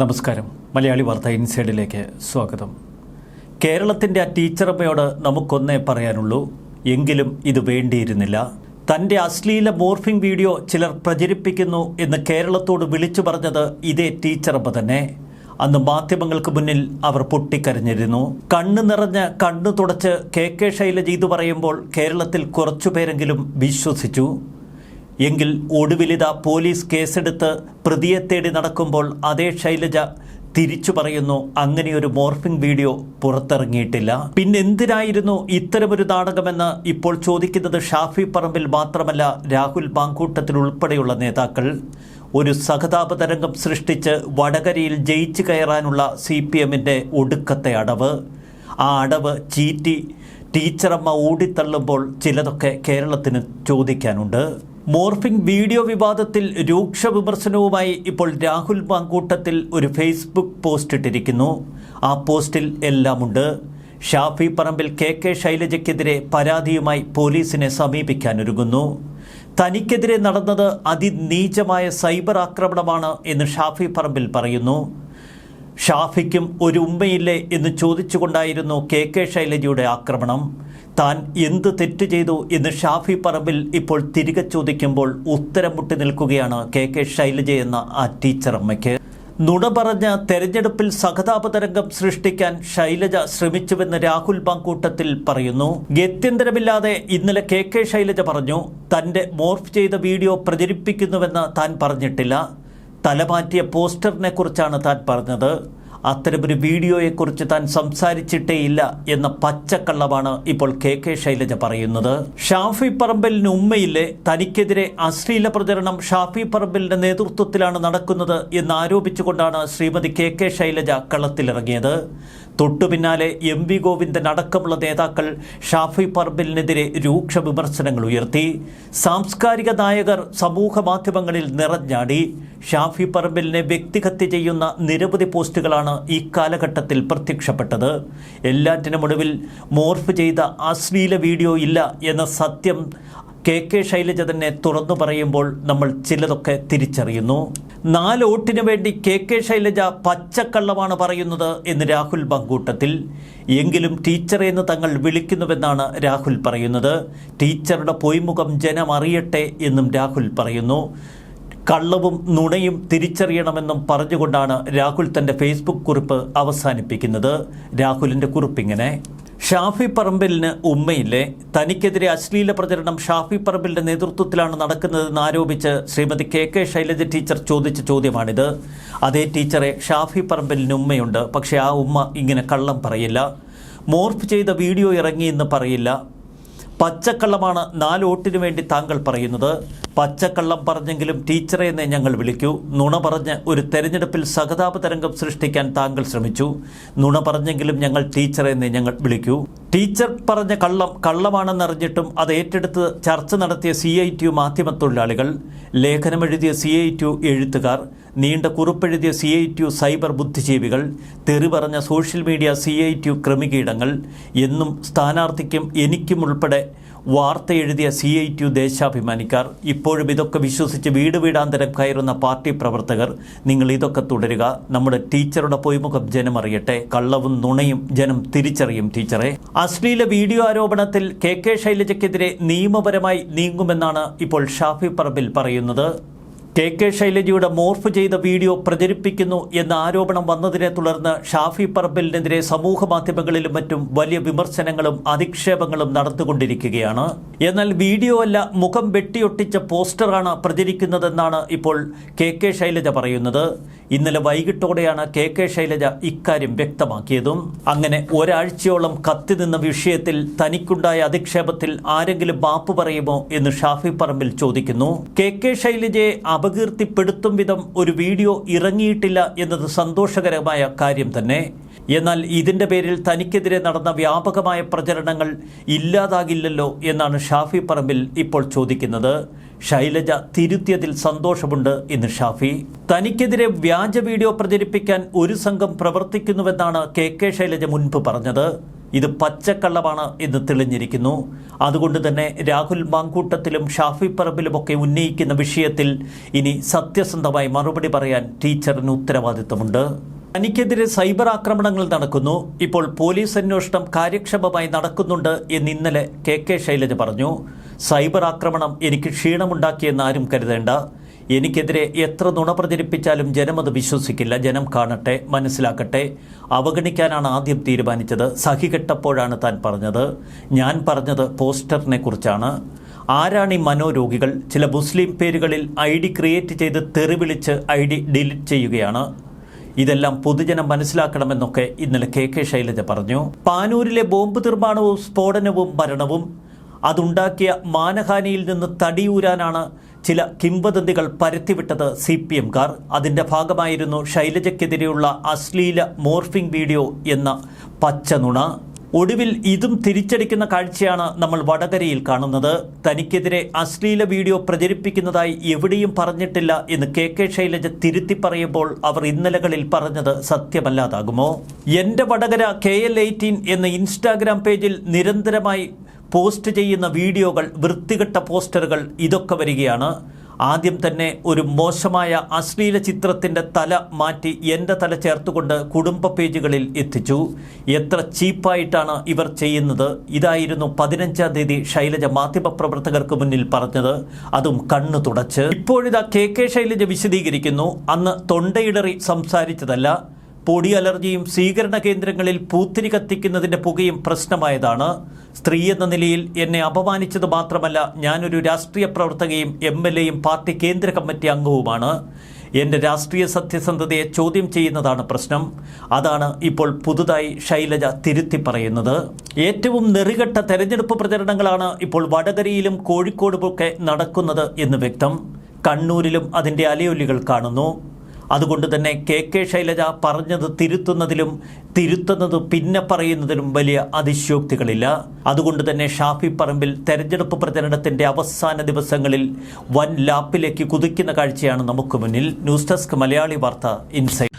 നമസ്കാരം. മലയാളി വാർത്ത ഇൻസൈഡിലേക്ക് സ്വാഗതം. കേരളത്തിന്റെ ആ ടീച്ചറമ്മയോട് നമുക്കൊന്നേ പറയാനുള്ളൂ എങ്കിലും ഇത് വേണ്ടിയിരുന്നില്ല. തന്റെ അശ്ലീല മോർഫിംഗ് വീഡിയോ ചിലർ പ്രചരിപ്പിക്കുന്നു എന്ന് കേരളത്തോട് വിളിച്ചു പറഞ്ഞത് ഇതേ ടീച്ചറമ്മ തന്നെ. അന്ന് മാധ്യമങ്ങൾക്ക് മുന്നിൽ അവർ പൊട്ടിക്കരഞ്ഞിരുന്നു. കണ്ണു നിറഞ്ഞ് കണ്ണു തുടച്ച് കെ കെ ശൈലജ ഇത് പറയുമ്പോൾ കേരളത്തിൽ കുറച്ചുപേരെങ്കിലും വിശ്വസിച്ചു. എങ്കിൽ ഒടുവിലിത പോലീസ് കേസെടുത്ത് പ്രതിയെ തേടി നടക്കുമ്പോൾ അതേ ശൈലജ തിരിച്ചു പറയുന്നു അങ്ങനെയൊരു മോർഫിംഗ് വീഡിയോ പുറത്തിറങ്ങിയിട്ടില്ല. പിന്നെ എന്തിനായിരുന്നു ഇത്തരമൊരു നാടകമെന്ന് ഇപ്പോൾ ചോദിക്കുന്നത് ഷാഫി പറമ്പിൽ മാത്രമല്ല രാഹുൽ മാങ്കൂട്ടത്തിൽ ഉൾപ്പെടെയുള്ള നേതാക്കൾ. ഒരു സഹതാപ തരംഗം സൃഷ്ടിച്ച് വടകരയിൽ ജയിച്ചു കയറാനുള്ള സി പി എമ്മിന്റെ ഒടുക്കത്തെ അടവ്. ആ അടവ് ചീറ്റി ടീച്ചറമ്മ ഓടിത്തള്ളുമ്പോൾ ചിലതൊക്കെ കേരളത്തിന് ചോദിക്കാനുണ്ട്. മോർഫിംഗ് വീഡിയോ വിവാദത്തിൽ രൂക്ഷ വിമർശനവുമായി ഇപ്പോൾ രാഹുൽ മാങ്കൂട്ടത്തിൽ ഒരു ഫേസ്ബുക്ക് പോസ്റ്റ് ഇട്ടിരിക്കുന്നു. ആ പോസ്റ്റിൽ എല്ലാമുണ്ട്. ഷാഫി പറമ്പിൽ കെ കെ ശൈലജയ്ക്കെതിരെ പരാതിയുമായി പോലീസിനെ സമീപിക്കാനൊരുങ്ങുന്നു. തനിക്കെതിരെ നടന്നത് അതിനീചമായ സൈബർ ആക്രമണമാണ് എന്ന് ഷാഫി പറമ്പിൽ പറയുന്നു. ഷാഫിക്കും ഒരു ഉമ്മയില്ലേ എന്ന് ചോദിച്ചുകൊണ്ടായിരുന്നു കെ കെ ശൈലജയുടെ ആക്രമണം. താൻ എന്ത് തെറ്റ് ചെയ്തു എന്ന് ഷാഫി പറമ്പിൽ ഇപ്പോൾ തിരികെ ചോദിക്കുമ്പോൾ ഉത്തരം മുട്ടി നിൽക്കുകയാണ് കെ കെ ശൈലജ എന്ന ആ ടീച്ചറമ്മയ്ക്ക് നുണ പറഞ്ഞ തെരഞ്ഞെടുപ്പിൽ സഹതാപതരംഗം സൃഷ്ടിക്കാൻ ശൈലജ ശ്രമിച്ചുവെന്ന് രാഹുൽ ബാങ്കൂട്ടത്തിൽ പറയുന്നു. ഗത്യന്തരമില്ലാതെ ഇന്നലെ കെ കെ ശൈലജ പറഞ്ഞു തന്റെ മോർഫ് ചെയ്ത വീഡിയോ പ്രചരിപ്പിക്കുന്നുവെന്ന് താൻ പറഞ്ഞിട്ടില്ല. തലമാറ്റിയ പോസ്റ്ററിനെ കുറിച്ചാണ് താൻ പറഞ്ഞത്. അത്തരമൊരു വീഡിയോയെക്കുറിച്ച് താൻ സംസാരിച്ചിട്ടേയില്ല എന്ന പച്ചക്കള്ളമാണ് ഇപ്പോൾ കെ കെ ശൈലജ പറയുന്നത്. ഷാഫി പറമ്പലിന് ഉമ്മയില്ലേ? തനിക്കെതിരെ അശ്ലീല പ്രചരണം ഷാഫി പറമ്പലിന്റെ നേതൃത്വത്തിലാണ് നടക്കുന്നത് എന്ന് ആരോപിച്ചുകൊണ്ടാണ് ശ്രീമതി കെ കെ ശൈലജ കളത്തിലിറങ്ങിയത് തൊട്ടു പിന്നാലെ എം വി ഗോവിന്ദൻ അടക്കമുള്ള നേതാക്കൾ ഷാഫി പറമ്പിലിനെതിരെ രൂക്ഷ വിമർശനങ്ങൾ ഉയർത്തി. സാംസ്കാരിക നായകർ സമൂഹ മാധ്യമങ്ങളിൽ നിറഞ്ഞാടി. ഷാഫി പറമ്പിലിനെ വ്യക്തിഹത്യ ചെയ്യുന്ന നിരവധി പോസ്റ്റുകളാണ് ഈ കാലഘട്ടത്തിൽ പ്രത്യക്ഷപ്പെട്ടത്. എല്ലാറ്റിനുമൊടുവിൽ മോർഫ് ചെയ്ത അശ്ലീല വീഡിയോ ഇല്ല എന്ന സത്യം കെ കെ ശൈലജ തന്നെ തുറന്നു പറയുമ്പോൾ നമ്മൾ ചിലതൊക്കെ തിരിച്ചറിയുന്നു. നാല് വോട്ടിനു വേണ്ടി കെ കെ ശൈലജ പച്ചക്കള്ളമാണ് പറയുന്നത് എന്ന് രാഹുൽ ബങ്കൂട്ടത്തിൽ എങ്കിലും ടീച്ചറെ എന്ന് തങ്ങൾ വിളിക്കുന്നുവെന്നാണ് രാഹുൽ പറയുന്നത്. ടീച്ചറുടെ പൊയ്മുഖം ജനം അറിയട്ടെ എന്നും രാഹുൽ പറയുന്നു. കള്ളവും നുണയും തിരിച്ചറിയണമെന്നും പറഞ്ഞുകൊണ്ടാണ് രാഹുൽ തന്റെ ഫേസ്ബുക്ക് കുറിപ്പ് അവസാനിപ്പിക്കുന്നത്. രാഹുലിന്റെ കുറിപ്പിങ്ങനെ ഷാഫി പറമ്പിലിന് ഉമ്മയില്ലേ? തനിക്കെതിരെ അശ്ലീല പ്രചരണം ഷാഫി പറമ്പിലിന്റെ നേതൃത്വത്തിലാണ് നടക്കുന്നതെന്ന് ആരോപിച്ച് Shrimati K K Shailaja teacher ചോദിച്ച ചോദ്യമാണിത്. അതേ ടീച്ചറെ ഷാഫി പറമ്പിലിന് ഉമ്മയുണ്ട്. പക്ഷേ ആ ഉമ്മ ഇങ്ങനെ കള്ളം പറയില്ല. മോർഫ് ചെയ്ത വീഡിയോ ഇറങ്ങിയെന്ന് പറയില്ല. പച്ചക്കള്ളമാണ് നാല് വോട്ടിനു വേണ്ടി താങ്കൾ പറയുന്നത്. പച്ചക്കള്ളം പറഞ്ഞെങ്കിലും ടീച്ചറെ എന്നെ ഞങ്ങൾ വിളിക്കൂ. നുണ പറഞ്ഞ് ഒരു തെരഞ്ഞെടുപ്പിൽ സഹതാപ തരംഗം സൃഷ്ടിക്കാൻ താങ്കൾ ശ്രമിച്ചു. നുണ പറഞ്ഞെങ്കിലും ഞങ്ങൾ ടീച്ചറെ എന്നെ ഞങ്ങൾ വിളിക്കൂ. ടീച്ചർ പറഞ്ഞ കള്ളം കള്ളമാണെന്നറിഞ്ഞിട്ടും അത് ഏറ്റെടുത്ത് ചർച്ച നടത്തിയ സി ഐ ടി യു മാധ്യമത്തൊഴിലാളികൾ ലേഖനമെഴുതിയ സി ഐ ടി യു എഴുത്തുകാർ നീണ്ട കുറിപ്പെഴുതിയ C I T U cyber ബുദ്ധിജീവികൾ തെറി പറഞ്ഞ social media C I T U ക്രമികീടങ്ങൾ എന്നും സ്ഥാനാർത്ഥിക്കും എനിക്കും ഉൾപ്പെടെ വാർത്ത എഴുതിയ സി ഐ ടി യു ദേശാഭിമാനിക്കാർ ഇപ്പോഴും ഇതൊക്കെ വിശ്വസിച്ച് വീട് വീടാന്തരം കയറുന്ന പാർട്ടി പ്രവർത്തകർ നിങ്ങൾ ഇതൊക്കെ തുടരുക. നമ്മുടെ ടീച്ചറുടെ പൊയ്മുഖം ജനം അറിയട്ടെ. കള്ളവും നുണയും ജനം തിരിച്ചറിയും ടീച്ചറെ. അശ്ലീല വീഡിയോ ആരോപണത്തിൽ കെ കെ ശൈലജയ്ക്കെതിരെ നിയമപരമായി നീങ്ങുമെന്നാണ് ഇപ്പോൾ ഷാഫി പറമ്പിൽ പറയുന്നത്. കെ കെ ശൈലജയുടെ മോർഫ് ചെയ്ത വീഡിയോ പ്രചരിപ്പിക്കുന്നു എന്ന ആരോപണം വന്നതിനെ തുടർന്ന് ഷാഫി പറമ്പിലിനെതിരെ സമൂഹ മാധ്യമങ്ങളിലും മറ്റും വലിയ വിമർശനങ്ങളും അധിക്ഷേപങ്ങളും നടന്നുകൊണ്ടിരിക്കുകയാണ്. എന്നാൽ വീഡിയോ അല്ല മുഖം വെട്ടിയൊട്ടിച്ച പോസ്റ്ററാണ് പ്രചരിക്കുന്നതെന്നാണ് ഇപ്പോൾ കെ കെ ശൈലജ പറയുന്നത്. ഇന്നലെ വൈകിട്ടോടെയാണ് കെ കെ ശൈലജ ഇക്കാര്യം വ്യക്തമാക്കിയതും. അങ്ങനെ ഒരാഴ്ചയോളം കത്തി നിന്ന വിഷയത്തിൽ തനിക്കുണ്ടായ അധിക്ഷേപത്തിൽ ആരെങ്കിലും മാപ്പ് പറയുമോ എന്ന് ഷാഫി പറമ്പിൽ ചോദിക്കുന്നു. കെ കെ ശൈലജയെ അപകീർത്തിപ്പെടുത്തും വിധം ഒരു വീഡിയോ ഇറങ്ങിയിട്ടില്ല എന്നത് സന്തോഷകരമായ കാര്യം തന്നെ. എന്നാൽ ഇതിന്റെ പേരിൽ തനിക്കെതിരെ നടന്ന വ്യാപകമായ പ്രചരണങ്ങൾ ഇല്ലാതാകില്ലല്ലോ എന്നാണ് ഷാഫി പറമ്പിൽ ഇപ്പോൾ ചോദിക്കുന്നത്. ശൈലജ തിരുത്തിയതിൽ സന്തോഷമുണ്ട് എന്ന് ഷാഫി. തനിക്കെതിരെ വ്യാജ വീഡിയോ പ്രചരിപ്പിക്കാൻ ഒരു സംഘം പ്രവർത്തിക്കുന്നുവെന്നാണ് കെ കെ ശൈലജ മുൻപ് പറഞ്ഞത്. ഇത് പച്ചക്കള്ളമാണ് എന്ന് തെളിഞ്ഞിരിക്കുന്നു. അതുകൊണ്ട് തന്നെ രാഹുൽ മാങ്കൂട്ടത്തിലും ഷാഫി പറമ്പിലുമൊക്കെ ഉന്നയിക്കുന്ന വിഷയത്തിൽ ഇനി സത്യസന്ധമായി മറുപടി പറയാൻ ടീച്ചറിന് ഉത്തരവാദിത്തമുണ്ട് തനിക്കെതിരെ സൈബർ ആക്രമണങ്ങൾ നടക്കുന്നു. ഇപ്പോൾ പോലീസ് അന്വേഷണം കാര്യക്ഷമമായി നടക്കുന്നുണ്ട് എന്ന് ഇന്നലെ കെ കെ ശൈലജ പറഞ്ഞു. സൈബർ ആക്രമണം എനിക്ക് ക്ഷീണമുണ്ടാക്കിയെന്ന് ആരും കരുതേണ്ട. എനിക്കെതിരെ എത്ര നുണ പ്രചരിപ്പിച്ചാലും ജനം അത് വിശ്വസിക്കില്ല. ജനം കാണട്ടെ മനസ്സിലാക്കട്ടെ. അവഗണിക്കാനാണ് ആദ്യം തീരുമാനിച്ചത്. സഹി കെട്ടപ്പോഴാണ് താൻ പറഞ്ഞത്. ഞാൻ പറഞ്ഞത് പോസ്റ്ററിനെ കുറിച്ചാണ്. ആരാണ് ഈ മനോരോഗികൾ? ചില മുസ്ലിം പേരുകളിൽ ഐ ഡി ക്രിയേറ്റ് ചെയ്ത് തെറിവിളിച്ച് ഐ ഡി ഡിലീറ്റ് ചെയ്യുകയാണ്. ഇതെല്ലാം പൊതുജനം മനസ്സിലാക്കണമെന്നൊക്കെ ഇന്നലെ കെ കെ ശൈലജ പറഞ്ഞു. പാനൂരിലെ ബോംബ് നിർമ്മാണവും സ്ഫോടനവും മരണവും അതുണ്ടാക്കിയ മാനഹാനിയിൽ നിന്ന് തടിയൂരാനാണ് ചില കിംവദന്തികൾ പരത്തിവിട്ടത് സി പി എംകാർ അതിന്റെ ഭാഗമായിരുന്നു ശൈലജയ്ക്കെതിരെയുള്ള അശ്ലീല മോർഫിംഗ് വീഡിയോ എന്ന പച്ചനുണ ഒടുവിൽ ഇതും തിരിച്ചടിക്കുന്ന കാഴ്ചയാണ് നമ്മൾ വടകരയിൽ കാണുന്നത്. തനിക്കെതിരെ അശ്ലീല വീഡിയോ പ്രചരിപ്പിക്കുന്നതായി എവിടെയും പറഞ്ഞിട്ടില്ല എന്ന് കെ കെ ശൈലജ തിരുത്തി പറയുമ്പോൾ അവർ ഇന്നലകളിൽ പറഞ്ഞത് സത്യമല്ലാതാകുമോ? എന്റെ വടകര കെ എൽ എയ്റ്റീൻ എന്ന ഇൻസ്റ്റാഗ്രാം പേജിൽ നിരന്തരമായി പോസ്റ്റ് ചെയ്യുന്ന വീഡിയോകൾ വൃത്തികെട്ട പോസ്റ്ററുകൾ ഇതൊക്കെ വരികയാണ്. ആദ്യം തന്നെ ഒരു മോശമായ അശ്ലീല ചിത്രത്തിന്റെ തല മാറ്റി എന്റെ തല ചേർത്തുകൊണ്ട് കുടുംബ പേജുകളിൽ എത്തിച്ചു. എത്ര ചീപ്പായിട്ടാണ് ഇവർ ചെയ്യുന്നത്? ഇതായിരുന്നു പതിനഞ്ചാം തീയതി ശൈലജ മാധ്യമപ്രവർത്തകർക്ക് മുന്നിൽ പറഞ്ഞത്. അതും കണ്ണു തുടച്ച്. ഇപ്പോഴിതാ കെ കെ ശൈലജ വിശദീകരിക്കുന്നു. അന്ന് തൊണ്ടയിടറി സംസാരിച്ചതല്ല. പൊടി അലർജിയും സ്വീകരണ കേന്ദ്രങ്ങളിൽ പൂത്തിരി കത്തിക്കുന്നതിന്റെ പുകയും പ്രശ്നമായതാണ്. സ്ത്രീ എന്ന നിലയിൽ എന്നെ അപമാനിച്ചത് മാത്രമല്ല ഞാനൊരു രാഷ്ട്രീയ പ്രവർത്തകയും എം എൽ എയും പാർട്ടി കേന്ദ്ര കമ്മിറ്റി അംഗവുമാണ്. എന്റെ രാഷ്ട്രീയ സത്യസന്ധതയെ ചോദ്യം ചെയ്യുന്നതാണ് പ്രശ്നം. അതാണ് ഇപ്പോൾ പുതുതായി ശൈലജ തിരുത്തി പറയുന്നത് ഏറ്റവും നെറികെട്ട തെരഞ്ഞെടുപ്പ് പ്രചരണങ്ങളാണ് ഇപ്പോൾ വടകരയിലും കോഴിക്കോടുമൊക്കെ നടക്കുന്നത് എന്ന് വ്യക്തം. കണ്ണൂരിലും അതിന്റെ അലയൊലികൾ കാണുന്നു. അതുകൊണ്ട് തന്നെ കെ കെ ശൈലജ പറഞ്ഞത് തിരുത്തുന്നതിലും തിരുത്തുന്നത് പിന്നെ പറയുന്നതിലും വലിയ അതിശയോക്തികളില്ല. അതുകൊണ്ട് തന്നെ ഷാഫി പറമ്പിൽ തെരഞ്ഞെടുപ്പ് പ്രചരണത്തിന്റെ അവസാന ദിവസങ്ങളിൽ വൻ ലാപ്പിലേക്ക് കുതിക്കുന്ന കാഴ്ചയാണ് നമുക്ക് മുന്നിൽ. ന്യൂസ് ഡെസ്ക് മലയാളി വാർത്ത ഇൻസൈറ്റ്